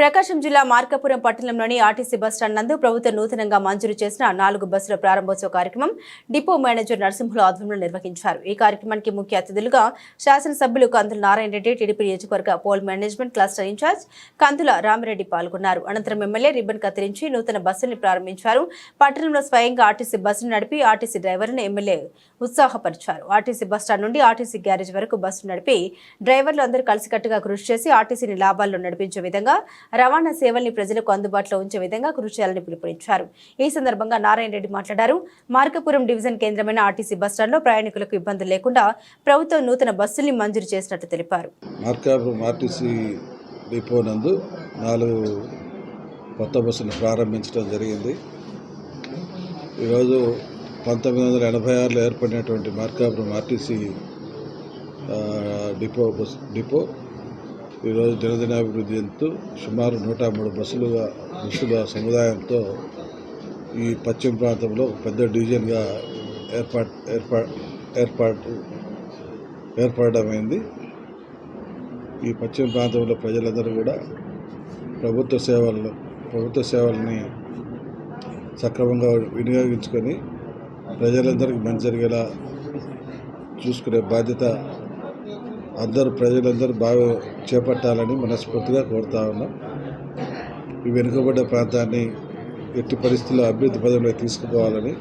ప్రకాశం జిల్లా మార్కాపురం పట్టణంలోని RTC bus stand నందు ప్రభుత్వం నూతనంగా మంజూరు చేసిన నాలుగు బస్సుల ప్రారంభోత్సవ కార్యక్రమం డిపో మేనేజర్ నరసింహుల ఆధ్వర్యంలో నిర్వహించారు. ఈ కార్యక్రమానికి ముఖ్య అతిథులుగా శాసనసభ్యులు కందుల నారాయణ రెడ్డి టీడీపీ నియోజకవర్గ poll management cluster incharge Kandula Ramireddy పాల్గొన్నారు. అనంతరం ఎమ్మెల్యే రిబ్బన్ కత్తిరించి నూతన బస్సుల్ని ప్రారంభించారు. పట్టణంలో స్వయంగా ఆర్టీసీ బస్సును నడిపి ఆర్టీసీ డ్రైవర్ను ఎమ్మెల్యే ఉత్సాహపరిచారు. ఆర్టీసీ బస్టాండ్ నుండి ఆర్టీసీ గ్యారేజ్ వరకు బస్సు నడిపి డ్రైవర్లు అందరూ కలిసికట్టుగా కృషి చేసి ఆర్టీసీని లాభాల్లో నడిపించే విధంగా రవాణా సేవల్ని ప్రజలకు అందుబాటులో ఉంచే విధంగా కృషి చేయాలని పిలుపునిచ్చారు. ఈ సందర్భంగా నారాయణ రెడ్డి మాట్లాడారు. మార్కపురం డివిజన్ కేంద్రమైన ఆర్టీసీ బస్టాండ్లో ప్రయాణికులకు ఇబ్బందులు లేకుండా ప్రభుత్వం నూతన బస్సుల్ని మంజూరు చేసినట్టు తెలిపారు. మార్కాపురం ఆర్టీసీ డిపో నందు నాలుగు కొత్త బస్సును ప్రారంభించడం జరిగింది. ఈరోజు పంతొమ్మిది వందల ఎనభై ఆరులో ఏర్పడినటువంటి Markapuram RTC depot bus depot ఈరోజు దినదినాభివృద్ధి చెందుతూ సుమారు నూట మూడు బస్సులుగా బస్సుల సముదాయంతో ఈ పశ్చిమ ప్రాంతంలో పెద్ద డివిజన్గా ఏర్పాటు ఏర్పాటు ఏర్పాటు ఏర్పడమైంది. ఈ పశ్చిమ ప్రాంతంలో ప్రజలందరూ కూడా ప్రభుత్వ సేవలను ప్రభుత్వ సేవల్ని సక్రమంగా వినియోగించుకొని ప్రజలందరికీ మంచి జరిగేలా చూసుకునే బాధ్యత అందరూ ప్రజలందరూ బాగా చేపట్టాలని మనస్ఫూర్తిగా కోరుతా ఉన్నాం. ఈ వెనుకబడ్డ ప్రాంతాన్ని ఎట్టి పరిస్థితుల్లో అభివృద్ధి పదంలో తీసుకుపోవాలని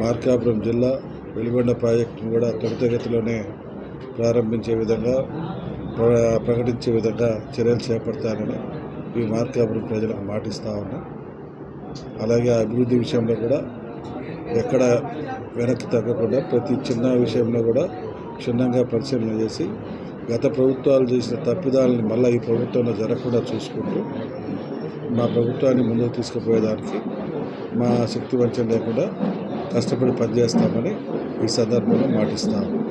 మార్కాపురం జిల్లా వెలుగొండ ప్రాజెక్టును కూడా త్వరితగతిలోనే ప్రారంభించే విధంగా ప్ర- ప్రకటించే విధంగా చర్యలు చేపడతానని ఈ మార్కాపురం ప్రజలకు మాటిస్తూ ఉన్నా. అలాగే అభివృద్ధి విషయంలో కూడా ఎక్కడ వెనక్కి తగ్గకుండా ప్రతి చిన్న విషయంలో కూడా క్షుణ్ణంగా పరిశీలన చేసి గత ప్రభుత్వాలు చేసిన తప్పిదాలని మళ్ళీ ఈ ప్రభుత్వంలో జరగకుండా చూసుకుంటూ మా ప్రభుత్వాన్ని ముందుకు తీసుకుపోయేదానికి మా శక్తి వంచన లేకుండా కష్టపడి పనిచేస్తామని ఈ సందర్భంగా మాటిస్తాము